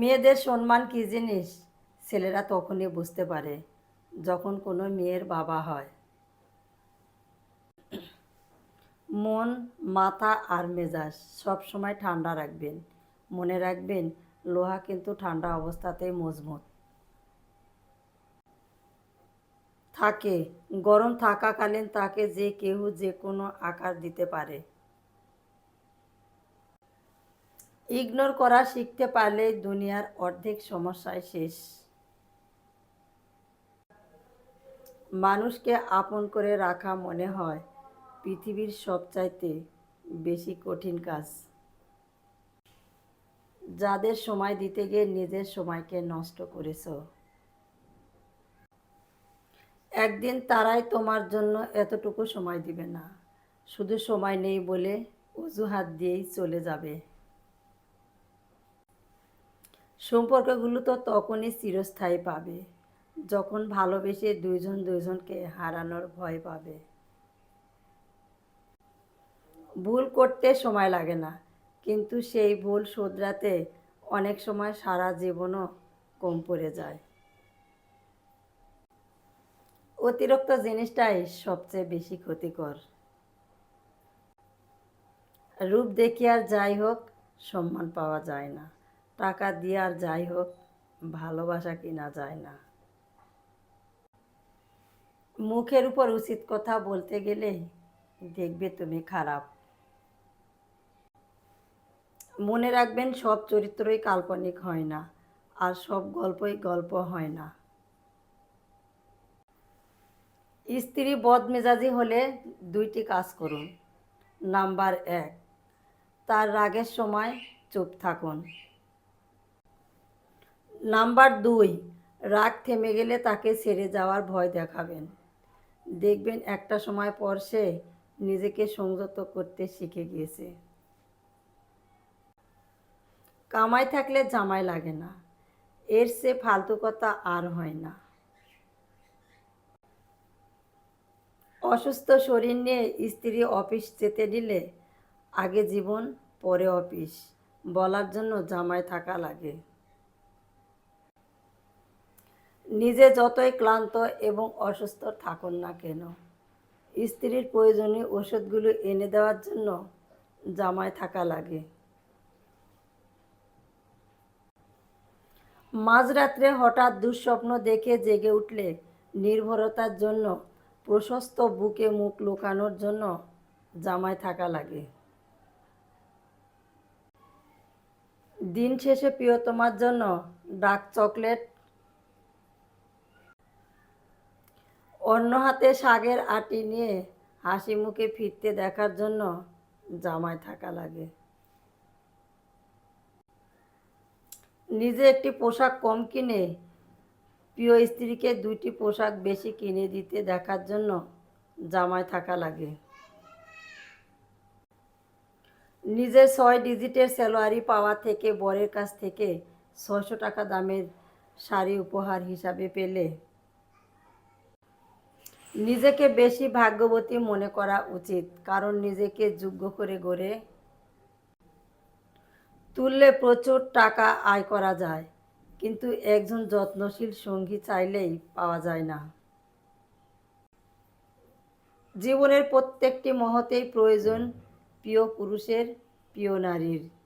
মেয়েদের সম্মান কী জিনিস? ছেলেরা তখনই বুঝতে পারে, যখন কোনো মেয়ের বাবা হয়। মন, মাথা আর মেজাজ সব সময় ঠান্ডা রাখবেন। মনে রাখবেন, লোহা কিন্তু ঠান্ডা অবস্থাতেই মজবুত। থাকে, গরম থাকাকালীন তাকে যে কেউ যে কোনো আকার দিতে পারে। ইগনোর করা শিখতে পারলে দুনিয়ার অর্ধেক সমস্যায় শেষ। মানুষকে আপন করে রাখা মনে হয় পৃথিবীর সবচাইতে বেশি কঠিন কাজ। যাদের সময় দিতে গিয়ে নিজের সময়কে নষ্ট করেছ। একদিন তারাই তোমার জন্য এতটুকু সময় দিবে না। শুধু সময় নেই বলে অজুহাত দিয়েই চলে যাবে। সম্পর্কগুলো তো তখনই চিরস্থায়ী পাবে, যখন ভালোবেসে দুইজন দুইজনকে হারানোর ভয় পাবে। ভুল করতে সময় লাগে না, কিন্তু সেই ভুল শোধরাতে অনেক সময় সারা জীবনও কম পড়ে যায়। অতিরিক্ত জিনিসটাই সবচেয়ে বেশি ক্ষতিকর। রূপ দেখি আর যাই হোক, সম্মান পাওয়া যায় না। টাকা দিয়ে আর যাই হোক, ভালোবাসা কিনা যায় না। মুখের উপর উচিত কথা বলতে গেলে দেখবে তুমি খারাপ। মনে রাখবেন, সব চরিত্রই কাল্পনিক হয় না, আর সব গল্পই গল্প হয় না। স্ত্রী বদমেজাজি হলে দুইটি কাজ করুন। নাম্বার এক, তার রাগের সময় চুপ থাকুন। নাম্বার দুই, রাগ থেমে গেলে তাকে ছেড়ে যাওয়ার ভয় দেখাবেন। দেখবেন একটা সময় পর সে নিজেকে সংযত করতে শিখে গিয়েছে। কামাই থাকলে জামাই লাগে না। এর সে ফালতু কথা আর হয় না। অসুস্থ শরীর নিয়ে স্ত্রী অফিস যেতে দিলে আগে জীবন, পরে অফিস। বলার জন্য জামাই থাকা লাগে। নিজে যতই ক্লান্ত এবং অসুস্থ থাকুন না কেন, স্ত্রীর প্রয়োজনীয় ওষুধগুলো এনে দেওয়ার জন্য জামাই থাকা লাগে। মাঝরাত্রে হঠাৎ দুঃস্বপ্ন দেখে জেগে উঠলে নির্ভরতার জন্য প্রশস্ত বুকে মুখ লুকানোর জন্য জামাই থাকা লাগে। দিন শেষে প্রিয়তমার জন্য ডার্ক চকলেট অন্য হাতে শাগের আটি নিয়ে হাসি মুখে ফিরতে দেখার জন্য জামাই থাকা লাগে। নিজে একটি পোশাক কম কিনে প্রিয় স্ত্রীকে দুইটি পোশাক বেশি কিনে দিতে দেখার জন্য জামাই থাকা লাগে। নিজের ছয় ডিজিটের স্যালারি পাওয়া থেকে বরের কাছ থেকে ছয়শো টাকা দামের শাড়ি উপহার হিসাবে পেলে নিজেকে বেশি ভাগ্যবতী মনে করা উচিত, কারণ নিজেকে যোগ্য করে গড়ে তুললে প্রচুর টাকা আয় করা যায়। কিন্তু একজন যত্নশীল সঙ্গী চাইলেই পাওয়া যায় না। জীবনের প্রত্যেকটি মহতেই প্রয়োজন প্রিয় পুরুষের, প্রিয় নারীর।